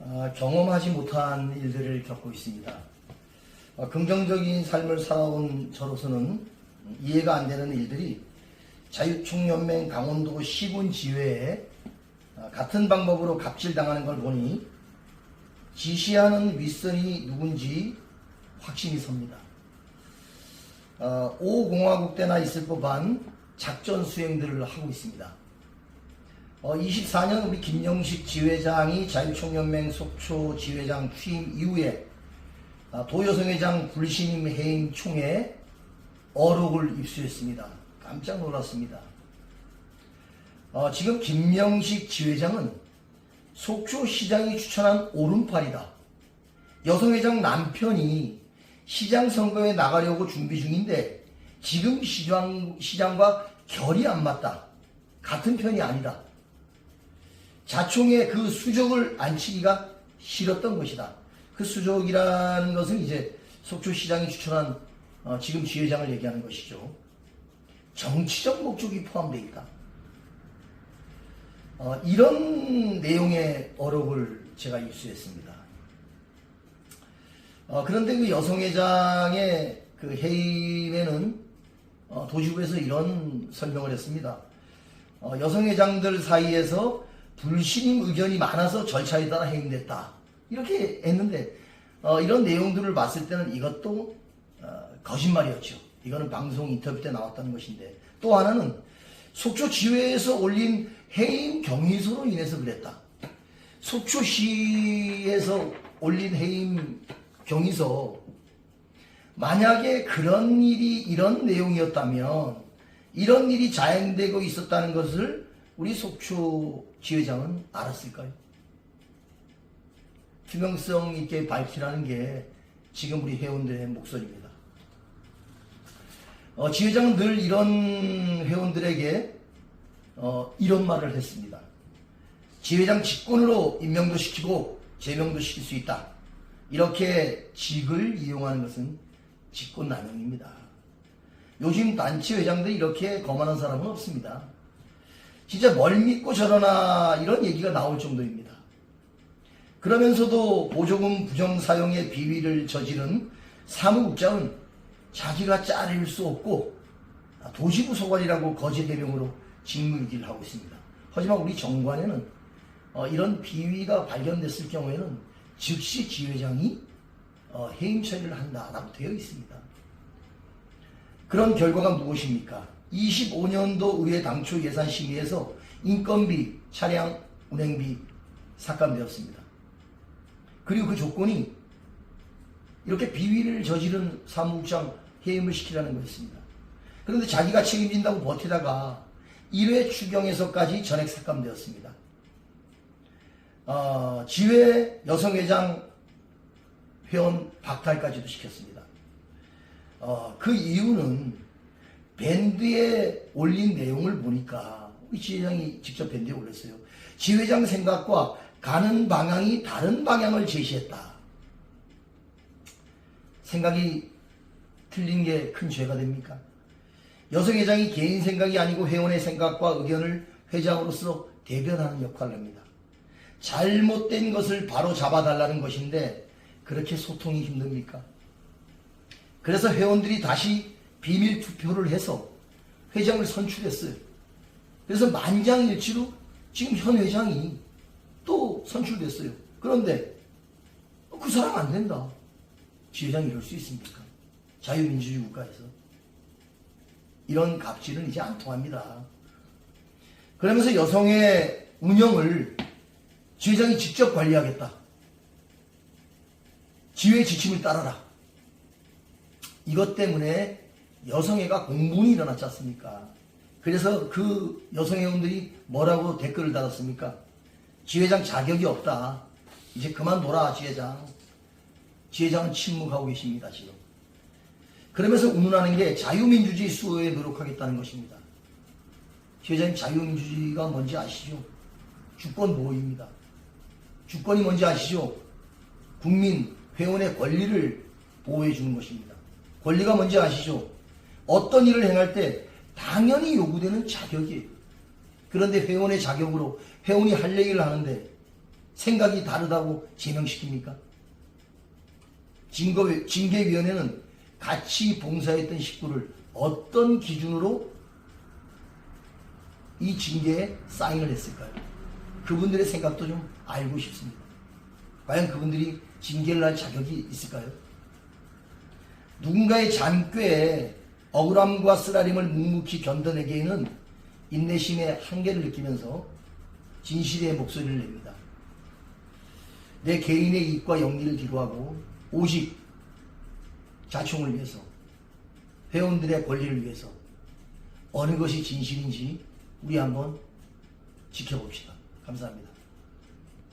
아, 경험하지 못한 일들을 겪고 있습니다. 아, 긍정적인 삶을 살아온 저로서는 이해가 안 되는 일들이 자유총연맹 강원도 시군 지회에 아, 같은 방법으로 갑질당하는 걸 보니 지시하는 윗선이 누군지 확신이 섭니다. 어, 5공화국 때나 있을 법한 작전 수행들을 하고 있습니다. 어, 24년 우리 김영식 지회장이 자유총연맹 속초 지회장 취임 이후에 아, 도여성회장 불신임 해임 총회 어록을 입수했습니다. 깜짝 놀랐습니다. 어, 지금 김영식 지회장은 속초시장이 추천한 오른팔이다. 여성회장 남편이 시장 선거에 나가려고 준비 중인데 지금 시장, 시장과 결이 안 맞다. 같은 편이 아니다. 자총의 그 수족을 안치기가 싫었던 것이다. 그 수족이라는 것은 이제 속초시장이 추천한 어, 지금 지회장을 얘기하는 것이죠. 정치적 목적이 포함되어 있다. 어, 이런 내용의 어록을 제가 입수했습니다. 어, 그런데 그 여성회장의 그 해임에는 어, 도지부에서 이런 설명을 했습니다. 어, 여성회장들 사이에서 불신임 의견이 많아서 절차에 따라 해임됐다. 이렇게 했는데 어, 이런 내용들을 봤을 때는 이것도 어, 거짓말이었죠. 이거는 방송 인터뷰 때 나왔다는 것인데 또 하나는 속초 지회에서 올린 해임 경위서로 인해서 그랬다. 속초시에서 올린 해임 경위서 만약에 그런 일이 이런 내용이었다면 이런 일이 자행되고 있었다는 것을 우리 속초 지회장은 알았을까요? 투명성 있게 밝히라는 게 지금 우리 회원들의 목소리입니다. 어, 지회장은 늘 이런 회원들에게 어, 이런 말을 했습니다. 지회장 직권으로 임명도 시키고 제명도 시킬 수 있다. 이렇게 직을 이용하는 것은 직권 남용입니다. 요즘 단체 회장들이 이렇게 거만한 사람은 없습니다. 진짜 뭘 믿고 저러나 이런 얘기가 나올 정도입니다. 그러면서도 보조금 부정 사용의 비위를 저지른 사무국장은 자기가 자를 수 없고 도지부 소관이라고 거짓 해명으로 직무유기를 하고 있습니다. 하지만 우리 정관에는 어, 이런 비위가 발견됐을 경우에는 즉시 지회장이 어, 해임 처리를 한다라고 되어 있습니다. 그런 결과가 무엇입니까? 25년도 의회 당초 예산 심의에서 인건비, 차량, 운행비 삭감되었습니다. 그리고 그 조건이 이렇게 비위를 저지른 사무국장 해임을 시키라는 거였습니다. 그런데 자기가 책임진다고 버티다가 1회 추경에서까지 전액 삭감되었습니다. 어, 지회 여성회장 회원 박탈까지도 시켰습니다. 어, 그 이유는 밴드에 올린 내용을 보니까 우리 지회장이 직접 밴드에 올렸어요. 지회장 생각과 가는 방향이 다른 방향을 제시했다. 생각이 틀린 게 큰 죄가 됩니까? 여성 회장이 개인 생각이 아니고 회원의 생각과 의견을 회장으로서 대변하는 역할을 합니다. 잘못된 것을 바로 잡아달라는 것인데 그렇게 소통이 힘듭니까? 그래서 회원들이 다시 비밀 투표를 해서 회장을 선출했어요. 그래서 만장일치로 지금 현 회장이 또 선출됐어요. 그런데 그 사람 안 된다. 지회장이 이럴 수 있습니까? 자유민주주의 국가에서. 이런 갑질은 이제 안 통합니다. 그러면서 여성의 운영을 지회장이 직접 관리하겠다. 지회 지침을 따라라. 이것 때문에 여성회가 공분이 일어났지 않습니까? 그래서 그 여성회원들이 뭐라고 댓글을 달았습니까? 지회장 자격이 없다. 이제 그만둬라, 지회장. 지회장은 침묵하고 계십니다, 지금. 그러면서 운운하는 게 자유민주주의 수호에 노력하겠다는 것입니다. 지회장님 자유민주주의가 뭔지 아시죠? 주권 보호입니다. 주권이 뭔지 아시죠? 국민, 회원의 권리를 보호해 주는 것입니다. 권리가 뭔지 아시죠? 어떤 일을 행할 때 당연히 요구되는 자격이에요. 그런데 회원의 자격으로 회원이 할 얘기를 하는데 생각이 다르다고 제명시킵니까? 징거, 징계위원회는 같이 봉사했던 식구를 어떤 기준으로 이 징계에 사인을 했을까요? 그분들의 생각도 좀 알고 싶습니다. 과연 그분들이 징계를 할 자격이 있을까요? 누군가의 잔꾀에 억울함과 쓰라림을 묵묵히 견뎌내기에는 인내심의 한계를 느끼면서 진실의 목소리를 냅니다. 내 개인의 이익과 영리를 뒤로하고 오직 자충을 위해서 회원들의 권리를 위해서 어느 것이 진실인지 우리 한번 지켜봅시다. 감사합니다.